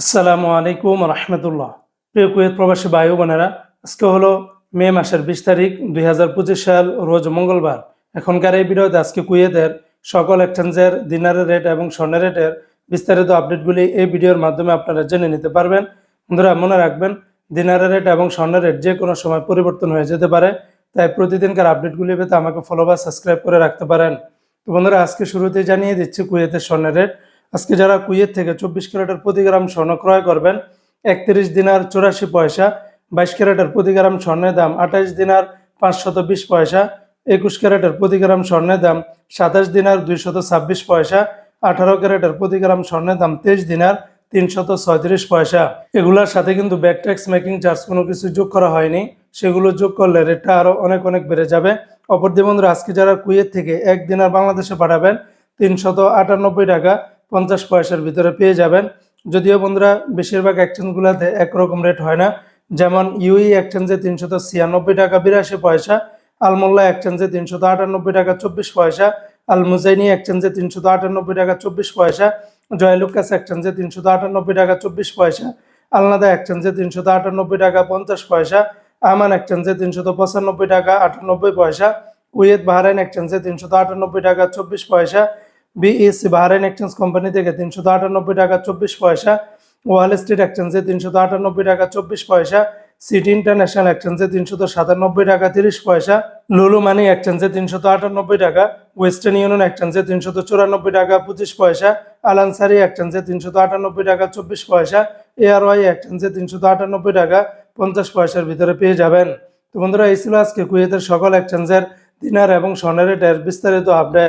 আসসালামু আলাইকুম রহমতুল্লাহ। প্রিয় কুয়েত প্রবাসী বায়ু বোনেরা, আজকে হলো মে মাসের বিশ তারিখ, দুই হাজার পঁচিশ সাল, রোজ মঙ্গলবার। এখনকার এই ভিডিওতে আজকে কুয়েতের সকল এক্সচেঞ্জের দিনারের রেট এবং স্বর্ণের রেটের বিস্তারিত আপডেটগুলি এই ভিডিওর মাধ্যমে আপনারা জেনে নিতে পারবেন। বন্ধুরা, মনে রাখবেন, দিনারের রেট এবং স্বর্ণের রেট যে কোনো সময় পরিবর্তন হয়ে যেতে পারে, তাই প্রতিদিনকার আপডেটগুলি পেতে আমাকে ফলো বা সাবস্ক্রাইব করে রাখতে পারেন। তো বন্ধুরা, আজকে শুরুতে জানিয়ে দিচ্ছি কুয়েতের স্বর্ণের রেট। আজকে যারা কুয়েত থেকে চব্বিশ ক্যারেটের প্রতি গ্রাম স্বর্ণ ক্রয় করবেন, একত্রিশ দিনার চুরাশি পয়সা, বাইশ ক্যারেটের প্রতি গ্রাম স্বর্ণের দাম আঠাইশ দিনার পাঁচশত বিশ পয়সা, একুশ ক্যারেটের প্রতি গ্রাম স্বর্ণের দাম সাতাশ দিনার দুইশত ছাব্বিশ পয়সা, আঠারো ক্যারেটের প্রতি গ্রাম স্বর্ণের দাম তেইশ দিনার তিনশত ছয়ত্রিশ পয়সা। এগুলোর সাথে কিন্তু ব্যাক ট্যাক্স মেকিং চার্জ কোনো কিছু যোগ করা হয়নি। সেগুলো যোগ করলে রেটটা আরও অনেক অনেক বেড়ে যাবে। অপরদি বন্ধুরা, আজকে যারা কুয়েত থেকে এক দিনার বাংলাদেশে পাঠাবেন, তিনশত আটানব্বই টাকা পঞ্চাশ পয়সার ভিতরে পেয়ে যাবেন। যদিও বন্ধুরা, বেশিরভাগ এক্সচেঞ্জগুলোতে একরকম রেট হয় না। যেমন ইউই এক্সচেঞ্জে তিনশত ছিয়ানব্বই টাকা বিরাশি পয়সা, আলমোল্লা এক্সচেঞ্জে তিনশত আটানব্বই টাকা চব্বিশ পয়সা আল মুজাইনি এক্সচেঞ্জে তিনশত আটানব্বই টাকা চব্বিশ পয়সা, জয়লুকাস এক্সচেঞ্জে তিনশত আটানব্বই টাকা চব্বিশ পয়সা, আলনাদা এক্সচেঞ্জে তিনশত আটানব্বই টাকা পঞ্চাশ পয়সা, আমান এক্সচেঞ্জে তিনশত পঁচানব্বই টাকা আটানব্বই পয়সা, কুয়েত বাহরাইন এক্সচেঞ্জে তিনশত আটানব্বই টাকা চব্বিশ পয়সা বিএসসি বাহরাইন এক্সচেঞ্জ কোম্পানি থেকে তিনশত আটানব্বই টাকা চব্বিশ পয়সা, ওয়াল স্ট্রিট এক্সচেঞ্জে তিনশত আটানব্বই টাকা চব্বিশ পয়সা, সিটি ইন্টারন্যাশনাল এক্সচেঞ্জে তিনশত সাতানব্বই টাকা তিরিশ পয়সা, লুলু মানি এক্সচেঞ্জে তিনশত আটানব্বই টাকা, ওয়েস্টার্ন ইউনিয়ন এক্সচেঞ্জে তিনশত চুরানব্বই টাকা পঁচিশ পয়সা, আলানসারি এক্সচেঞ্জে তিনশত আটানব্বই টাকা চব্বিশ পয়সা, এআরওয়াই এক্সচেঞ্জে তিনশত আটানব্বই টাকা পঞ্চাশ পয়সার ভিতরে পেয়ে যাবেন। তো বন্ধুরা, এই ছিল আজকে কুয়েতের সকল এক্সচেঞ্জের দিনার এবং স্বর্ণের রেটের বিস্তারিত আপডেট